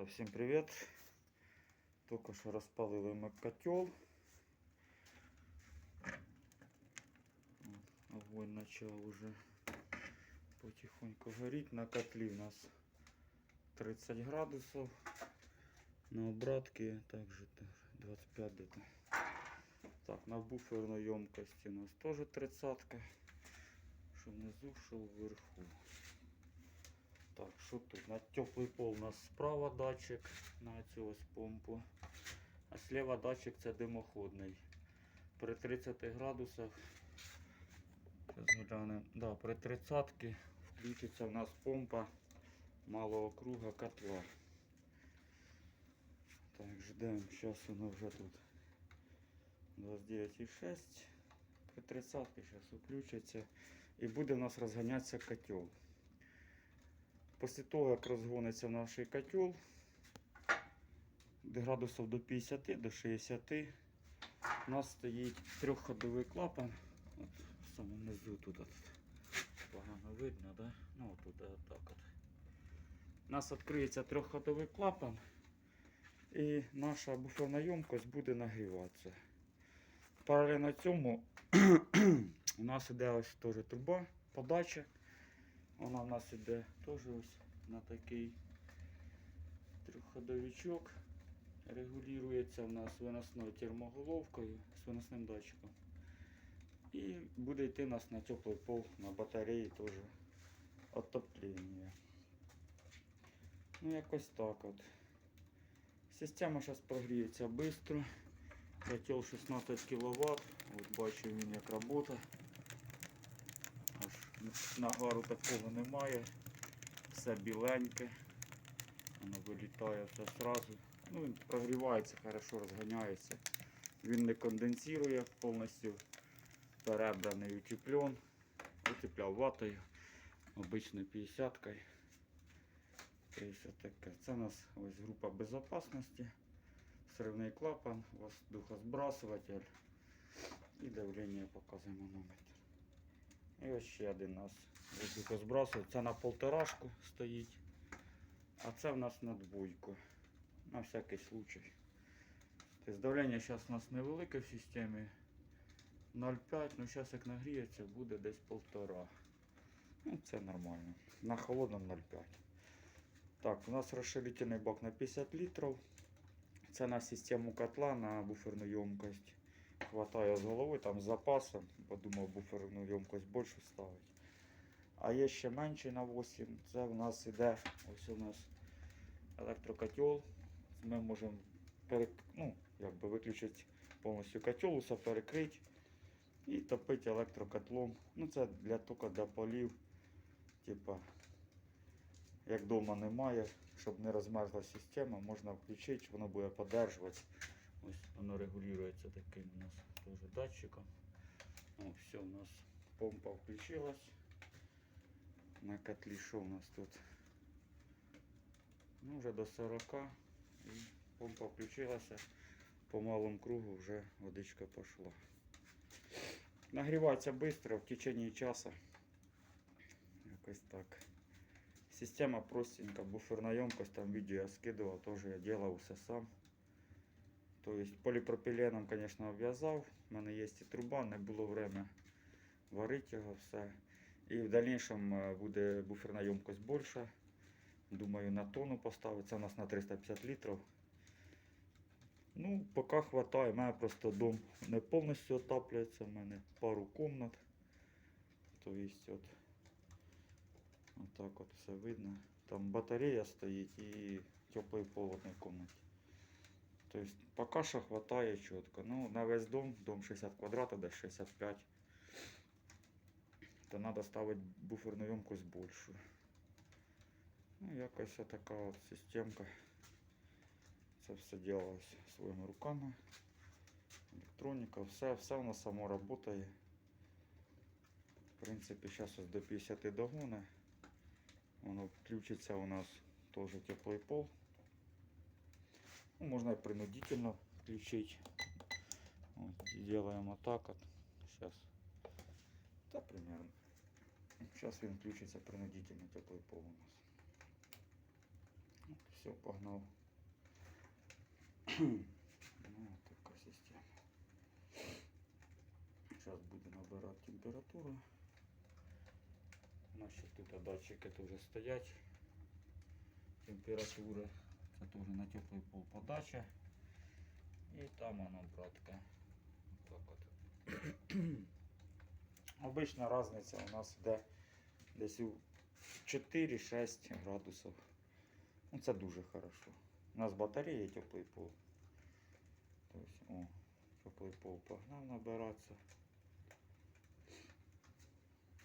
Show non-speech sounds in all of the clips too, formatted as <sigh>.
Ребята, всім привіт! Тільки що розпалили ми котел. Огонь почав уже потихоньку горіти. На котлі у нас 30 градусів. На обратке также 25 где-то. Так, на буферной емкости у нас тоже тридцатка. Что внизу, что вверху. Так, що тут? На теплий пол у нас справа датчик на цю ось помпу. А слева датчик це димоходний. При 30 градусах. Да, при 30 включиться у нас помпа малого круга котла. Так, ждемо. Зараз воно вже тут 29,6. При 30 зараз включиться. І буде у нас розганятися котел. Після того, як розгониться наш котел, градусів до 50 до 60, у нас стоїть трьохходовий клапан. От в самому низу тут от, погано видно, да? Ну тут так от. У нас відкриється трьохходовий клапан і наша буферна ємкость буде нагріватися. Паралельно цьому <clears throat> у нас іде ось теж труба подача. Вона в нас іде теж ось на такий трьохходовичок. Регулюється в нас виносною термоголовкою з виносним датчиком. І буде йти у нас на теплий пол на батареї теж отоплення. Ну якось так от. Система зараз прогріється швидко. Котел 16 кВт. От бачу він як робота. Нагару такого немає. Все біленьке. Воно вилітає все одразу. Ну, він прогрівається, хорошо розганяється. Він не конденсує повністю. Перебраний утеплен. Утепляв ватою. Обичною 50-кою. Тобто таке. Це у нас ось група безпечності. Сривний клапан, воздухозбрасуватель і давлення показує манометр. І ось ще один у нас воздухозбрасуватель. Це на полторашку стоїть. А це в нас на двойку. На всякий случай. Тобто давлення зараз у нас невелике в системі. 0,5, ну зараз як нагріється, буде десь полтора. Ну, це нормально. На холодному 0,5. Так, у нас розширительний бак на 50 літрів. Це на систему котла на буферну ємкость. Хватає з голови, там з запасом, бо думав буферну ємкость більше ставить. А є ще менший на 8. Це в нас іде ось у нас електрокотел. Ми можемо перек... ну, якби виключити повністю котел, усе перекрити і топити електрокотлом. Ну це для тільки для полів. Типа, як вдома немає, щоб не розмерзла система, можна включити, воно буде подержувати. Ось воно регулюється таким у нас теж датчиком. О, все, у нас помпа включилась. На котлі що у нас тут? Ну, вже до 40 і помпа включилася. По малому кругу вже водичка пішла. Нагрівається швидко, в течение часу. Якось так. Система простенька, буферна емкость, там видео я скидывал, тоже я делал все сам. То есть поліпропиленом, конечно, обв'язав. У мене є і труба, не було время варити його все. І в дальнейшем е, буде буферна ємкость більша. Думаю, на тонну поставити. Це у нас на 350 літрів. Ну, поки хватає. У мене просто дом не повністю отаплюється. У мене пару комнат. То есть от Отак от все видно. Там батарея стоїть і теплий пол в одній кімнаті. Тобто поки що хватає чітко. Ну, на весь дом, дом 60 квадратів, десь 65. То треба ставити буферну ємкость більшу. Ну, якось така от системка. Це все делалось своїми руками. Електроніка, все, все воно само працює. В принципі, зараз ось до 50 догони. Воно включится у нас тоже теплый пол. Ну, можно и принудительно включить. Вот, делаем вот так вот. Сейчас. Да, примерно. Сейчас он включится принудительно теплый пол у нас. Вот, все, погнав. <clears throat> ну, така система. Зараз буде набирати температуру. Наші тут датчики теж стоять. Температура. Теж на теплий пол подача. І там воно, братка. Так от. <coughs> Обична різниця у нас йде десь у 4-6 градусів. Ну, це дуже хорошо. У нас батарея теплий пол. Тобто, о, теплий пол погнав набиратися.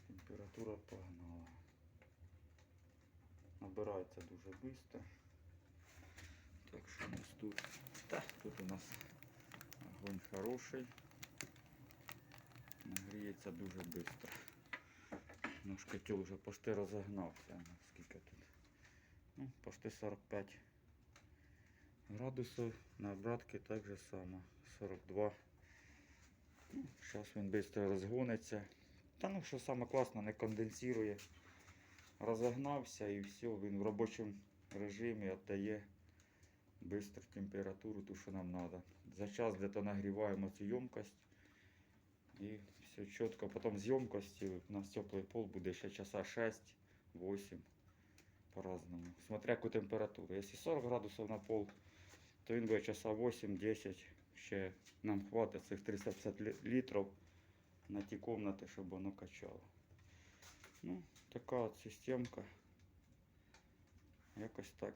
Температура погнала. Набирається дуже швидко. Так що у тут. Тут у нас огонь хороший. Нагріється дуже швидко. Наш котел вже почти розогнався. Скільки тут? Ну, почти 45 градусів. На обратки так же само. 42. Зараз він швидко розгониться. Та ну що саме класно, не конденсує. Розогнався і все, він в робочому режимі віддає швидко температуру, ту, що нам треба. За час где-то нагріваємо цю ємкость. І все чітко. Потім з ємкості у нас теплий пол буде ще часа 6-8 по-разному. Смотря яку температуру. Якщо 40 градусів на пол, то він буде часа 8-10. Ще нам хватить цих 350 лі- літрів на ті кімнати, щоб воно качало. Ну, така от системка. Якось так.